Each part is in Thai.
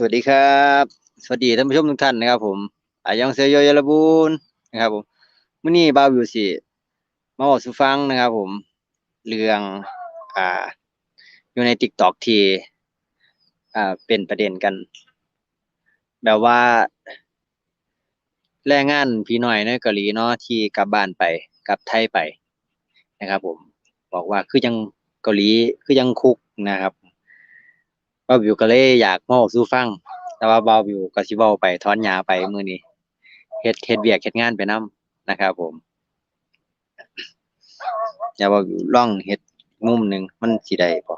สวัสดีครับ สวัสดีท่านผู้ชมทุกท่านนะครับ ผมอายองเซโยยาลบูนนะครับ ผมมื้อนี้บ่าวิวสิมาบอกสู่ฟังนะครับ ผมเรื่องอ่า อยู่ใน TikTok ที่อ่าเป็นประเด็นกัน แบบว่าแรงงานพี่น้อยในเกาหลีเนาะที่กลับบ้านไปกลับไทยไปนะครับ ผม บอกว่าคือยังเกาหลีคือยังคุกนะครับ บาวิวก็เลยอยากมาบอกสู่ฟัง แต่ว่าบาวิวก็สิเว้าไปถอนหญ้าไปมือนี้เฮ็ดเฮ็ดเวียกเฮ็ดงานไปนํนะครับ ผมอย่าว่าวิวล่องเฮ็ดมุมหนึ่งมันสิได้บ่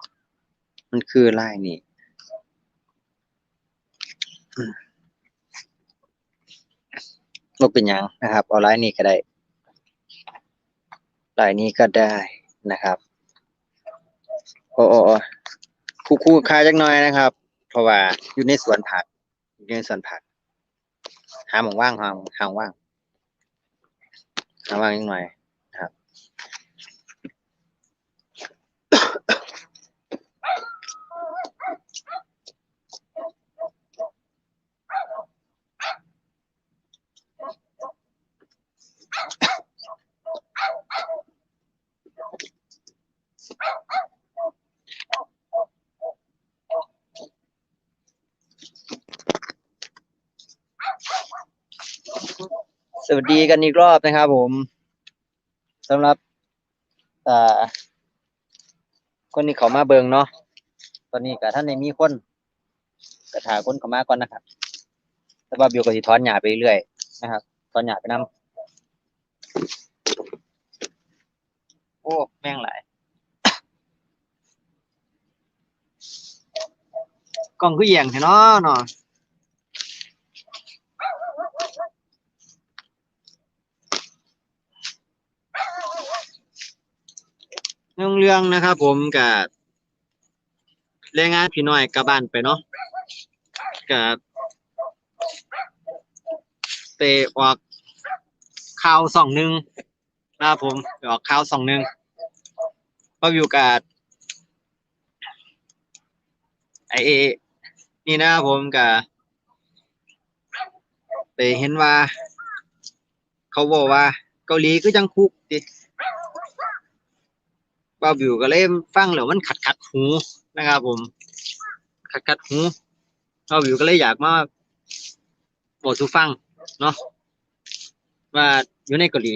มันคือลายนี้อืมบ่เป็นหยังนะครับ เอาลายนี้ก็ได้ลายนี้ก็ได้นะครับโอ้ๆ คู่คู่คาจักหน่อยนะครับ เพราะว่าอยู่ในสวนผักอยู่ในสวนผัก หาหมองว่างหาหม้องหาหม้องว่างหาว่างนิดหน่อย สวัสดีกันอีกรอบนะครับผมสำหรับอ่าคนที่เขามาเบิงเนาะตอนนี้กับท่านในมีคนกระถาคนเขามาก่อนนะครับแต่ว่าบิวก็สิถอนหญ้าไปเรื่อยนะครับถอนหญ้าไปนํโอ้แม่งหลายกล้องคือเอียงแท้เนาะเนาะ เรื่องนะครับผมกับแรงงานพี่น้อยกลับบ้านไปเนาะกับไปออกข่าวสองหนึ่งนะครับผมออกข่าวสองหนึ่งก็อยู่กับไอเอนี่นะครับผมกับไปเห็นว่า เขาบอกว่า เกาหลีก็ยังคุกดิ บาวิวก็เลยฟังแล้วมันขัดขัดหูนะครับ ผม ขัดขัดหูบาวิวก็เลยอยากมาบอกสู่ฟังเนาะว่าอยู่ในเกาหลี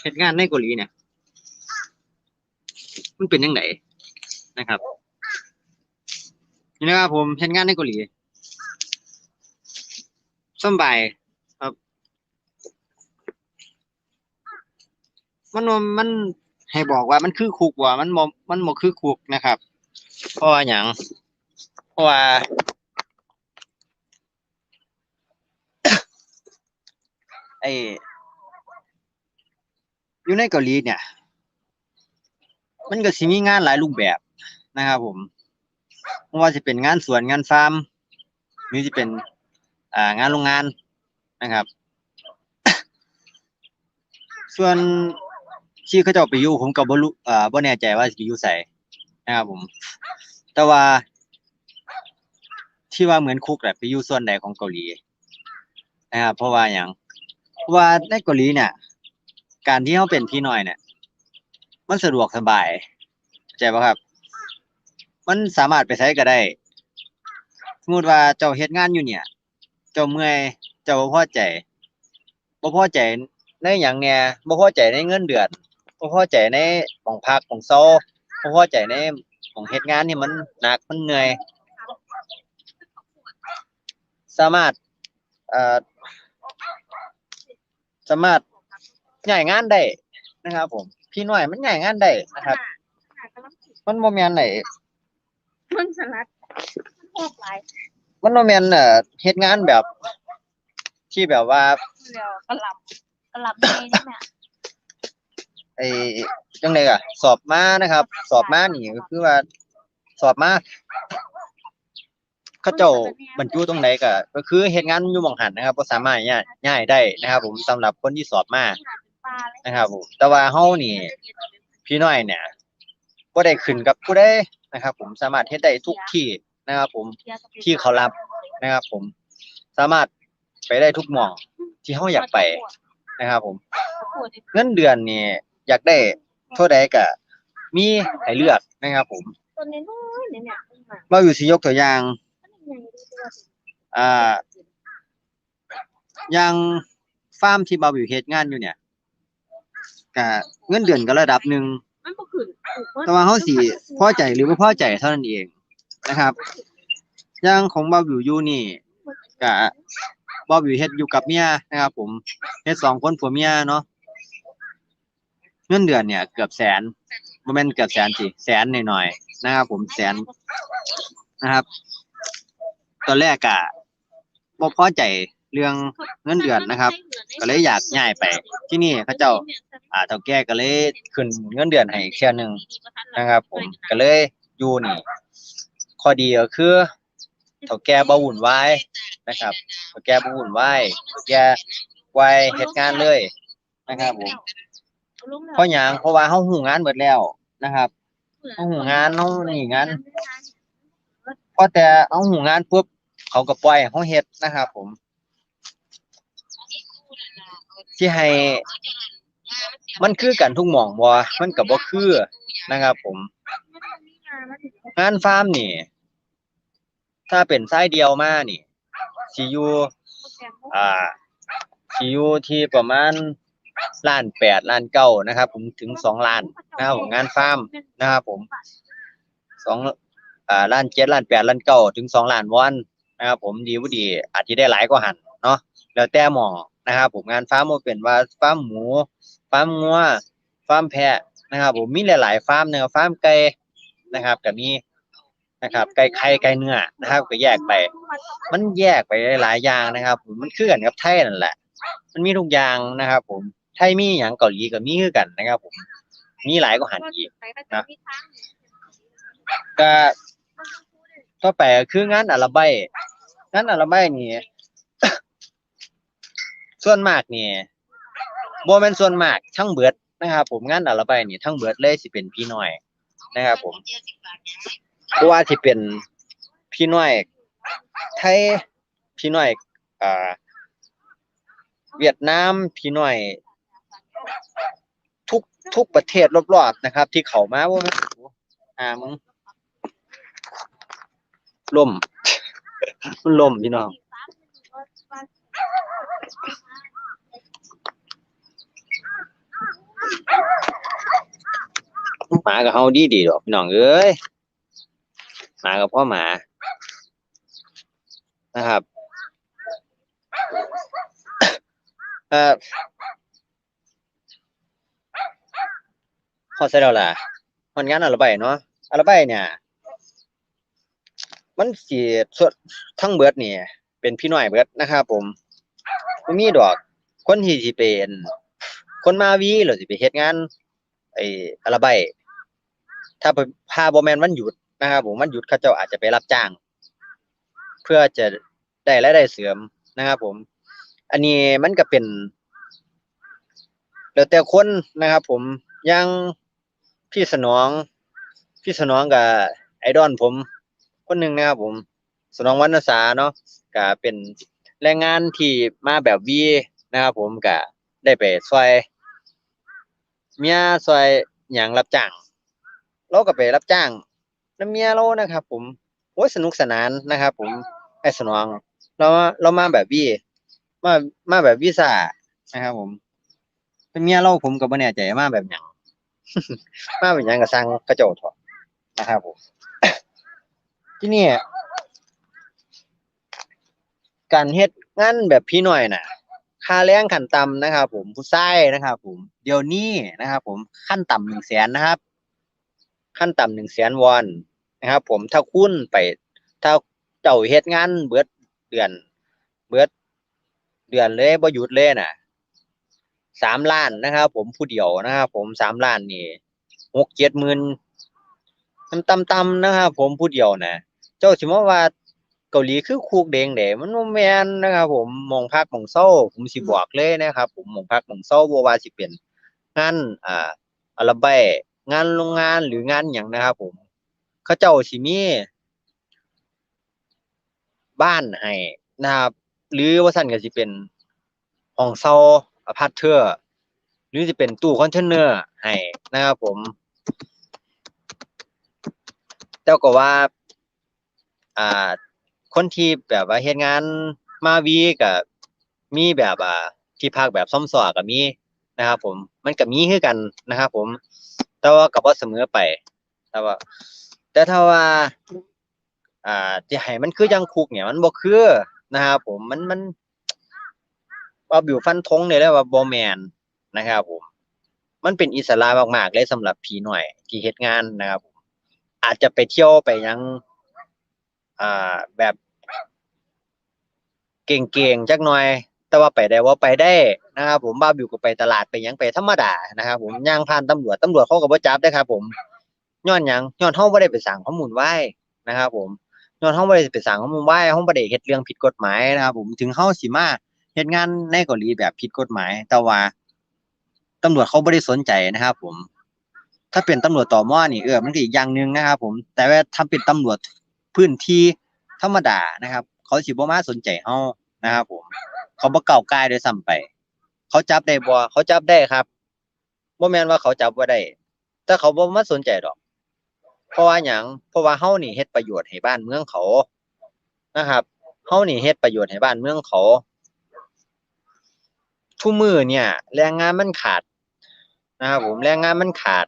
เหตุงานในเกาหลีเนี่ย มันเป็นยังไงนะครับนี่นะครับผมเหตุงานในเกาหลีสำบายครับ มันมัน ให้บอกว่ามันคือคุกว่ามันบ่มันบ่คือคุกนะครับ เพราะว่าหยังเพราะว่าไออยู่ในเกาหลีเนี่ย มันก็สิมีงานหลายรูปแบบนะครับผมไม่ว่าจะเป็นงานสวนงานฟาร์มหรือจะเป็นอ่างานโรงงานนะครับ ส่วน ที่เขาจ้าไปอยู่ผมก็บ่รู้อ่าบ่แน่ใจว่าสิไปอยู่ไสนะครับผม แต่ว่า ที่ว่าเหมือนคุกแหละไปอยู่ส่วนใดของเกาหลีนะครับเพราะว่าหยังเพราะว่าในเกาหลีเนี่ย การที่เฮาเป็นพี่น้อยเนี่ย มันสะดวกสบายเข้าใจป่ะครับ มันสามารถไปไสก็ได้สมมติว่าเจ้าเฮ็ดงานอยู่เนี่ย เจ้าเมื่อยเจ้าบ่พอใจบ่พอใจในหยังแหน่ยบ่พอใจในเงินเดือน บ่พอใจในหม้องพักหม้องเซาบ่พอใจในหม้องเฮ็ดงานที่มันหนักมันเหนื่อย สามารถเอ่อสามารถย้ายงานได้นะครับ ผม พี่น้อยมันย้ายงานได้นะครับ มันบ่แม่นไอ้มึงสลัดมันโหดหลายมันบ่แม่นเอ่อเฮ็ดงานแบบ ที่แบบว่าเดี๋ยวกระหลับกระหลับในนี่แม่ ไอ้จังไดอะสอบมานะครับ สอบมานี่ก็คือว่า สอบมาเขาเจ้าบรรจุตรงไหนก็ก็คือเฮ็ดงานอยู่หมองหันนะครับบ่สามารถย้ายย้ายได้นะครับ ผมสำหรับคนที่สอบมานะครับผมแต่ว่าเฮานี่ พี่น้อยเนี่ยบ่ได้ขึ้นกับผู้ใดนะครับ ผมสามารถเฮ็ดได้ทุกที่นะครับ ผมที่เขารับนะครับ ผมสามารถไปได้ทุกหม่องที่เฮาอยากไปนะครับ ผม เงินเดือนนี่ อยากได้เท่าใดก็มีให้เลือกนะครับ ผมตัวน้อยๆเนี่ยเนี่ยมันมาเราอยู่สิยกตัวอย่างมันยังดูตัวอ่าอย่างฟาร์มที่เบาอยู่เฮ็ดงานอยู่เนี่ยก็เงินเดือนก็ระดับหนึ่งมันบ่ขึ้นถูกเบิดแต่ว่าเฮาสิพอใจหรือบ่พอใจเท่านั้นเองนะครับ อย่างของเบาอยู่อยู่นี่ก็เบาอยู่เฮ็ดอยู่กับเมียนะครับ ผมเฮ็ดสองคนผัวเมียเนาะ เงินเดือนเนี่ยเกือบแสนบ่แม่นเกือบแสนสิแสนหน่อยๆนะครับ ผมแสนนะครับ ตอนแรกก็บ่พอใจเรื่องเงินเดือนนะครับ ก็เลยอยากย้ายไป ที่นี่เขาเจ้า อ่าเฒ่าแก่ก็เลยขึ้นเงินเดือนให้อีกเทื่หนึงนะครับ ผมก็เลยอยู่นี่ข้อดีก็คือเฒ่าแก่บ่วุ่นวายนะครับเฒ่าแก่บ่วุ่นวายเฒ่าแก่ไวเฮ็ดงานเลยนะครับผม เพราะหยังเพราะว่าเฮาฮู้งานเบิดแล้วนะครับเฮาฮู้งานเฮานี่งานพอแต่เฮาฮู้งานปุ๊บเขาก็ปล่อยให้เฮาเฮ็ดนะครับ ผม ที่ให้ มันคือกันทุกหม่องบ่มันก็บ่คือนะครับ ผม งานฟาร์มนี่ ถ้าเป็นสายเดียวมานี่สิอยู่อ่าสิอยู่ที่ประมาณ ล้านแปดล้านเก้านะครับ ผมถึงสองล้านนะครับผมงานฟาร์มนะครับผมสองอ่าล้านเจ็ดล้านแปดล้านเก้าถึงสองล้านวอนนะครับผมดีบ่ดีอาจจะได้หลายกว่าหันเนาะแล้วแต่หมอนะครับผมงานฟาร์มบ่เป็นว่าฟาร์มหมูฟาร์มงัวฟาร์มแพะนะครับ ผมมีหลาย ๆ ฟาร์มนะครับฟาร์มไก่นะครับก็มีนะครับไก่ไข่ไก่เนื้อนะครับ ก็แยกไป มันแยกไปหลายอย่างนะครับ ผมมันคือนกับไทยนั่นแหละ มันมีทุกอย่างนะครับ ผม ไทยมีหยังเกาหลีก็มีคือกันนะครับผมมีหลายกว่าหันอีกก็ต่อไปก็คืองานอาราไบงานอาราไบนี่ส่วนมากนี่บ่แม่นส่วนมากทั้งเบิดนะครับผมงานอาราไบนี่ทั้งเบิดเลยสิเป็นพี่น้อยนะครับ ผมบ่ว่าสิเป็นพี่น้อยไทยพี่น้อยอ่าเวียดนามพี่น้อย ทุกทุกประเทศรอบๆนะครับ ที่เขามาบ่แม่นอ่ามึงล่มมันล่มพี่น้องหมากับเฮาดีดีดอกพี่น้องเอ้ยหมากับพ่อหมา นะครับ เอ่อ พอเสร็จแล้วล่ะมันงานอะไรไปเนาะอะไรไปเนี่ย มันสิส่วนทั้งเบิดนี่เป็นพี่น้อยเบิดนะครับผมบ่มีดอก คนที่สิเป็น คนมาวีหรือสิไปเฮ็ดงานไอ้อาราไบถ้าพาบ่แมนวันหยุดนะครับผมวันหยุดเขาเจ้าอาจจะไปรับจ้าง เพื่อจะได้รายได้เสริมนะครับผม อันนี้มันก็เป็นแล้วแต่คนนะครับผมย่าง พี่สนอง พี่สนองกับไอดอลผม คนหนึ่งนะครับผม สนองวรรณสาเนาะก็เป็นแรงงานที่มาแบบวีนะครับผมก็ได้ไปช่วยเมียช่วยหยังรับจ้างเราก็ไปรับจ้างน้ำเมียเรานะครับ ผมโอ้ยสนุกสนานนะครับ ผมไอ้สนอง เราเรามาแบบวีมามาแบบวีซ่านะครับ ผมแต่เมียเราผมก็บ่แน่ใจมาแบบหยัง มาแบบหยังก็สั่งกระเจ้าเถอนะครับผมที่นี่การเฮ็ดงานแบบพี่หน้อยน่ะ ค่าแรงขั้นต่ำนะครับ ผมผู้ชายนะครับ ผมเดี๋ยวนี้นะครับ ผมขั้นต่ำหนึ่งแสนนะครับ ขั้นต่ำหนึ่งแสนวอนนะครับ ผมถ้าคุณไป ถ้าเจ้าเฮ็ดงานเบิดเดือน เบิดเดือนเลยบ่หยุดเลยน่ะ สามล้านนะครับ ผมผู้เดียวนะครับผมสามล้านนี่หกเจ็ดหมื่นมันต่ำๆนะครับผมผู้เดียวนะเจ้าสิมาว่าเกาหลีคือคูกเดงเดะมันบ่แมนนะครับ ผมมองพักมองเศร้าผมสิบอกเลยนะครับ ผมมองพักมองเศร้าบ่ว่าสิเป็นงานอ่าอาราไบงานโรงงานหรืองานหยังนะครับ ผมเขาเจ้าสิมีบ้านให้นะครับ หรือว่าซั่นก็สิเป็นห้องเช่า อพาร์ตเทอร์ หรือสิเป็นตู้คอนเทนเนอร์ให้นะครับผมแต่ก็ว่าอ่าคนที่แบบว่าเฮ็ดงานมาวีก็มีแบบอ่าที่พักแบบซ่อมซอก็มีนะครับผมมันก็มีคือกันนะครับผม แต่ว่าก็บ่เสมอไปแต่ว่าแต่ถ้าว่า อ่าสิให้มันคือจังคุกเนี่ยมันบ่คือนะครับผมมันมัน ว่าบิวฟันธงได้เลยว่าบ่แมนนะครับผมมันเป็นอิสระมากๆเลยสำหรับพี่น้อย ที่เฮ็ดงานนะครับผมอาจจะไปเที่ยวไปยังอ่าแบบเก่งๆจักหน่อย แต่ว่าไปได้ว่าไปได้นะครับผมบ้าบิวก็ไปตลาดไปยังไปธรรมดานะครับผมย่างผ่านตำรวจตำรวจเขาก็บ่จับได้ครับ ผมย้อนยังย้อนเฮาบ่ได้ไปสร้างข้อมูลไว้นะครับ ผมย้อนเฮาบ่ได้ไปสร้างข้อมูลไว้เฮาบ่ได้เฮ็ดเรื่องผิดกฎหมายนะครับ ผมถึงเฮาสิมา เฮ็ดงานในเกาหลีแบบผิดกฎหมาย แต่ว่าตำรวจเขาบ่ได้สนใจนะครับ ผม ถ้าเป็นตำรวจต่อมอนี่เออมันก็อีกอย่างหนึ่งนะครับ ผม แต่ว่าถ้าเป็นตำรวจพื้นที่ธรรมดานะครับ เขาสิบ่มาสนใจเฮานะครับ ผม เขาบ่ก้ากายโดยซ้ำไป เขาจับได้บ่เขาจับได้ครับบ่แม่นว่าเขาจับบ่ได้แต่เขาบ่มาสนใจดอก เพราะว่าหยังเพราะว่าเฮานี่เฮ็ดประโยชน์ให้บ้านเมืองเขานะครับเฮานี่เฮ็ดประโยชน์ให้บ้านเมืองเขา ทุกมื้อเนี่ย แรงงานมันขาดนะครับผมแรงงานมันขาด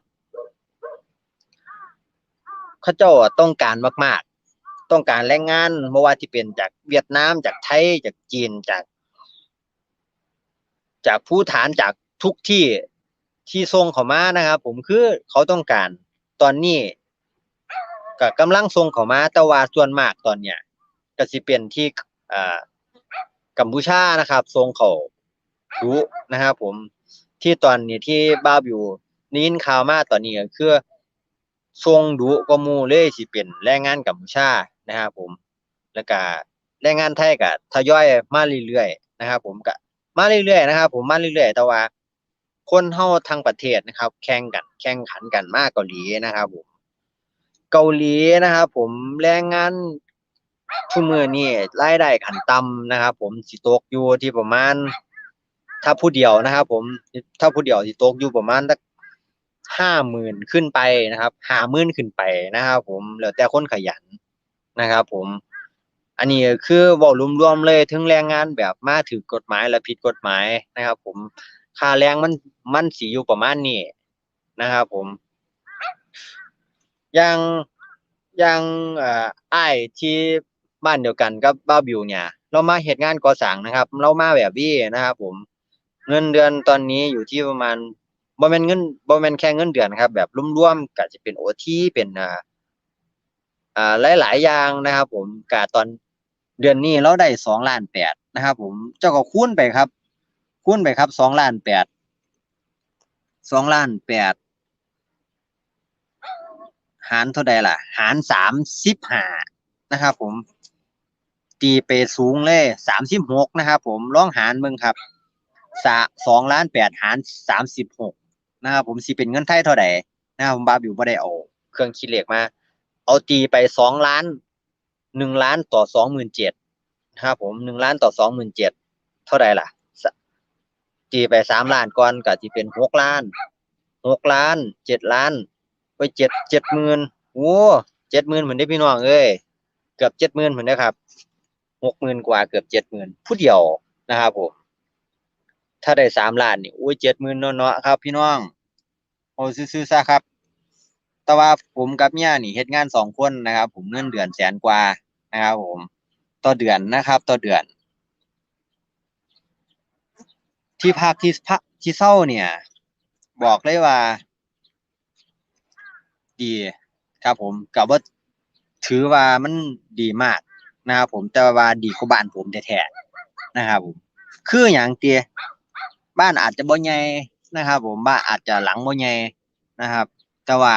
เขาเจ้าอะต้องการมาก ๆ ต้องการแรงงานบ่ว่าที่เป็นจากเวียดนามจากไทยจากจีนจาก จากผู้ฐานจากทุกที่ที่ส่งเข้ามานะครับ ผมคือเขาต้องการตอนนี้ก็กำลังส่งเข้ามาแต่ว่าส่วนมากตอนเนี้ยก็สิเป็นที่อ่ากัมพูชานะครับส่งเข้า ดูนะครับผมที่ตอนนี้ที่บ้าบิวได้ยินข่าวมาตอนนี้ก็คือส่งดุกว่าหมู่เลยสิเป็นแรงงานกัมพูชานะครับผมแล้วก็แรงงานไทยก็ทยอยมาเรื่อยๆนะครับ ผมก็มาเรื่อยๆนะครับ ผมมาเรื่อยๆแต่ว่า คนเฮาทั้งประเทศนะครับ แข่งกัน แข่งขันกันมากเกาหลีนะครับ ผม เกาหลีนะครับ ผมแรงงานทุกมื้อนี้รายได้ขันต่ำนะครับ ผมสิตกอยู่ที่ประมาณ ถ้าผู้เดียวนะครับ ผมถ้าผู้เดียวสิตกอยู่ประมาณสักห้าหมื่นขึ้นไปนะครับห้าหมื่นขึ้นไปนะครับ ผมแล้วแต่คนขยันนะครับ ผม อันนี้คือเว้ารวมๆเลยถึงแรงงานแบบมาถือกฎหมายและผิดกฎหมายนะครับ ผมค่าแรงมันมันสิอยู่ประมาณนี้นะครับ ผมอย่างอย่างเอ่ออ้ายที่บ้านเดียวกันกับบ้าบิวเนี่ย เรามาเฮ็ดงานก่อสร้างนะครับ เรามาแบบนี้นะครับ ผม เงินเดือนตอนนี้อยู่ที่ประมาณบ่แม่นเงินบ่แม่นแค่เงินเดือนครับ แบบรวมๆก็จะเป็นโอทีเป็นอ่าอ่าหลายๆอย่างนะครับ ผมกะตอนเดือนนี้เราได้สองล้านแปดนะครับ ผมเจ้าก็คูณไปครับ คูณไปครับสองล้านแปดสองล้านแปดหารเท่าใดล่ะ หารสามสิบห้านะครับ ผมตีไปสูงเลยสามสิบหกนะครับ ผมลองหารเบิ่งครับ สะสองล้านแปดหารสามสิบหกนะครับผมสิเป็นเงินไทยเท่าใดนะครับผมบาบิวบ่ได้เอาเครื่องคิดเลขมา เอาตีไปสองล้านหนึ่งล้านต่อสองหมื่นเจ็ดนะครับผมหนึ่งล้านต่อสองหมื่นเจ็ดเท่าไหร่ล่ะตีไปสามล้านก่อนก็จะเป็นหกล้านหกล้านเจ็ดล้านไปเจ็ดเจ็ดหมื่นโอ้เจ็ดหมื่นเหมือนได้พี่น้องเอ้ยเกือบเจ็ดหมื่นเหมือนได้ครับหกหมื่นกว่าเกือบเจ็ดหมื่นผู้เดียวนะครับผม ถ้าได้สามล้านนี่โอ้ยเจ็ดหมื่นเนาะครับ พี่น้องโอ้ซื้อๆซะครับ แต่ว่าผมกับเมียนี่เฮ็ดงานสองคนนะครับ ผมเงินเดือนแสนกว่านะครับ ผม ต่อเดือนนะครับ ต่อเดือน ที่พักที่พักที่เศร้าเนี่ย บอกเลยว่า ดีครับ ผมกับว่าถือว่ามันดีมากนะครับผมแต่ว่าดีกว่าบ้านผมแท้ๆนะครับผม คืออย่างเตีย บ้านอาจจะบ่ใหญ่นะครับ ผมบ้านอาจจะหลังบ่ใหญ่นะครับ แต่ว่า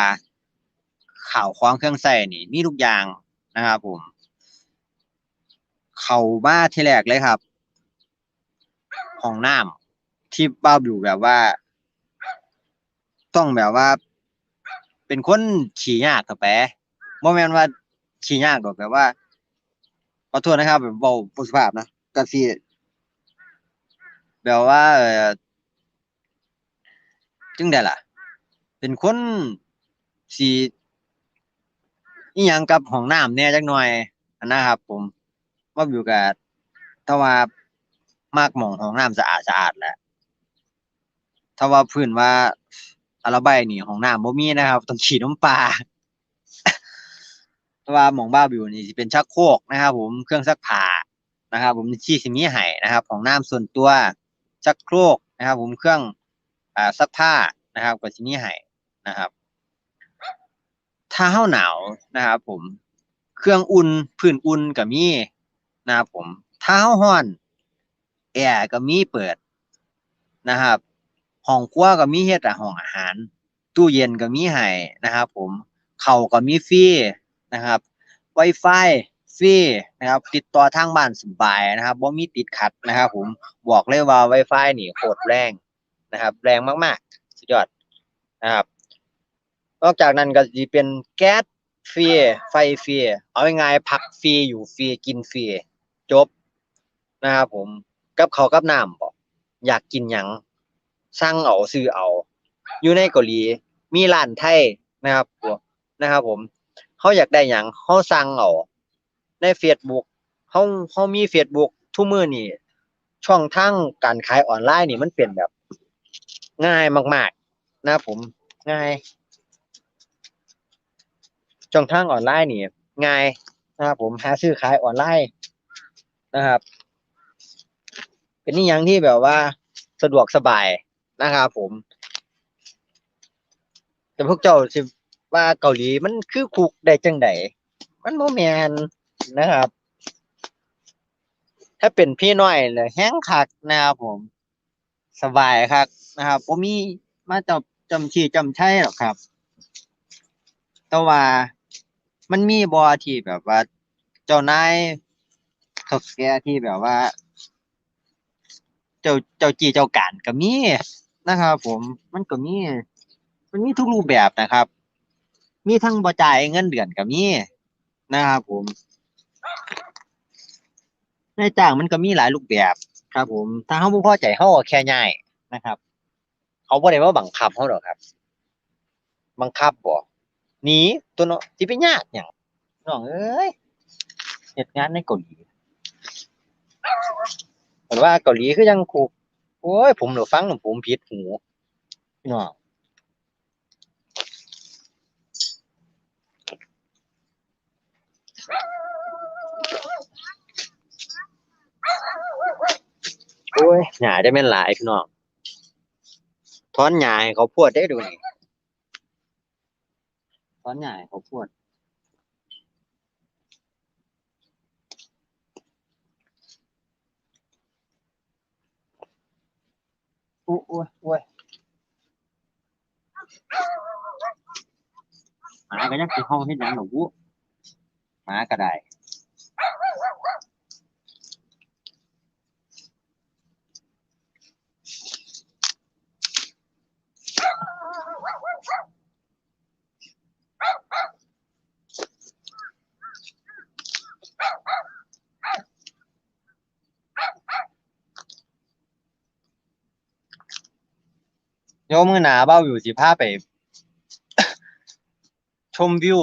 ข่าวความเครื่องใส้นี่มีทุกอย่างนะครับ ผม เข้ามาที่แรกเลยครับห้องน้ำที่บ้าอยู่แบบว่า ต้องแบบว่า เป็นคนขี้ยากกับแปะบ่แม่นว่าขี้ยากดอกแบบว่าขอโทษนะครับ แบบเบาบุสุภาพนะก็สิ แบบว่าเออจึงได้ล่ะ เป็นคนสีอีหยังกับห้องน้ำเนี่ยจักหน่อยนะครับ ผมว่าอยู่กับถ้าว่ามากหมองห้องน้ำสะอาดสะอาดแหละถ้าว่าพื้นว่าอาราบายนี่ห้องน้ำบ่มีนะครับ ต้องฉีดน้ำปลาเพราว่าหมองบ้าบิวนี่สิเป็นชักโครกนะครับ ผมเครื่องซักผ้านะครับ ผมที่สิมีให้นะครับ ของน้ำส่วนตัว ชักโครกนะครับ ผมเครื่องอ่าซักผ้านะครับก็สิมีให้นะครับ ถ้าเฮาหนาวนะครับ ผมเครื่องอุ่นพื้นอุ่นก็มีนะครับผมถ้าเฮาร้อนแอร์ก็มีเปิดนะครับห้องครัวก็มีเฮ็ดห้องอาหาร ตู้เย็นก็มีให้นะครับ ผมเข้าก็มีฟรีนะครับ Wi-Fi ฟรีนะครับ ติดต่อทางบ้านสบายนะครับบ่มีติดขัดนะครับ ผมบอกเลยว่า Wi-Fi นี่โคตรแรงนะครับ แรงมากๆ สุดยอดนะครับนอกจากนั้นก็สิเป็นแก๊สฟรีไฟฟรีเอาง่ายๆพักฟรีอยู่ฟรีกินฟรีจบนะครับผมกับเขาวกับน้ำบ่อยากกินหยังสั่งเอาซื้อเอา อยู่ในเกาหลีมีร้านไทยนะครับผมนะครับผมเขาอยากได้หยังเขาสั่งเอา ใน Facebook เขาเขามี Facebook ทุกมื้อนี่ช่องทางการขายออนไลน์นี่มันเป็นแบบ ง่ายมาก ๆ นะครับผมง่าย ช่องทางออนไลน์นี่ง่ายนะครับผมหาซื้อขายออนไลน์นะครับ เป็นนี่ยังที่แบบว่าสะดวกสบายนะครับผม แต่พวกเจ้าสิว่าเกาหลีมันคือคุกได้จังไดมันโมแมน นะครับ ถ้าเป็นพี่น้อยเลยแห้งคักนะครับผม สบายคักนะครับผมมีมาจำจำที่จำใช่หรอกครับ แต่ว่ามันมีบอที่แบบว่า เจ้านายเขาแกที่แบบว่า เจ้าเจ้าจีเจ้าการก็มีนะครับผมมันก็มีมันมีทุกรูปแบบนะครับ มีทั้งบ่จ่ายเงินเดือนก็มีนะครับผม นายจ้างมันก็มีหลายรูปแบบครับ ผม ถ้าเขาบ่พอใจเขาก็แค่ย้ายนะครับ เขาบ่ได้ว่าบังคับเขาหรอกครับ บังคับบ่หนีตัวเนาะสิไปยากหยังน้องเอ้ยเฮ็ดงานในเกาหลีเหมือนว่าเกาหลีคือยังคุกโอ้ย ผมเหลือฟังแล้วผมผิดหูพี่น้อง โอ้ยหญ้าได้แม่นหลายพี่น้องถอนหญ้าให้เขาพวดได้ดูนี่ถอนหญ้าให้เขาพวดโอ้ยโอ้ยโอ้ยหมาก็ยังคือห้องเฮ็ดหยังหนูหมาก็ได้ โยมมือหนาเบ้าอยู่สิพาไป ชมวิว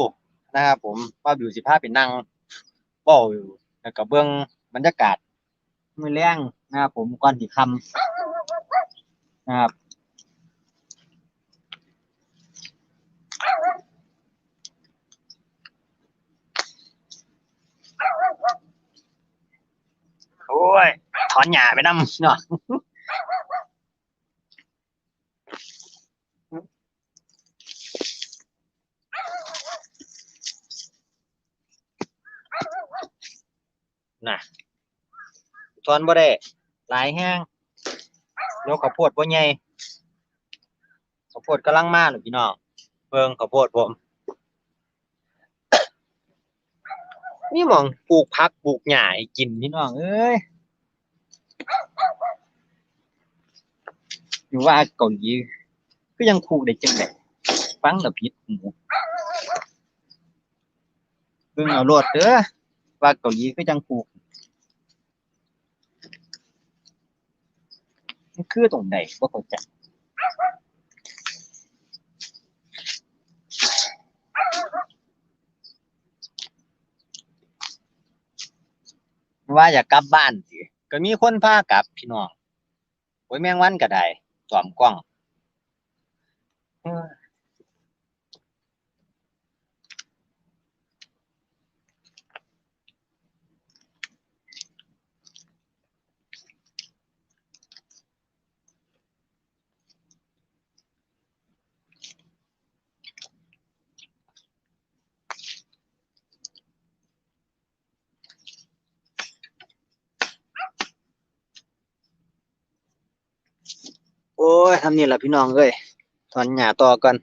นะครับผมเบ้าอยู่สิพาไปนั่งเบ้าอยู่แล้วก็เบื้องบรรยากาศ มือแรงนะครับผมก่อนที่คำนะครับโอ้ยถอนหญ้าไปนำเนาะน่ะถ อนบ่ได้ หลายแห้งเดี๋ยวข้าวโพดบ่ใหญ่ข้าวโพดกำลังมาเลยพี่น้องเบิ่งข้าวโพดผมนี่มองปลูกผักปลูกหญ้าให้กินพี่น้องเอ้ยอยู่ว่าเกาหลีก็ยังคูได้จังได๋ฟังแล้วผิดหูเบิ่งเอาโลดเด้อว่าเกาหลีคือจังผูกมัน คือตรงไหนบ่เข้าใจว่าอยากกลับบ้านสิก็มีคนพากลับพี่น้องโอ้ยแมงวันก็ได้สวมกล้อง โอ้ยทำนี่แหละพี่น้องเอ้ยถอนหญ้าต่อก่อน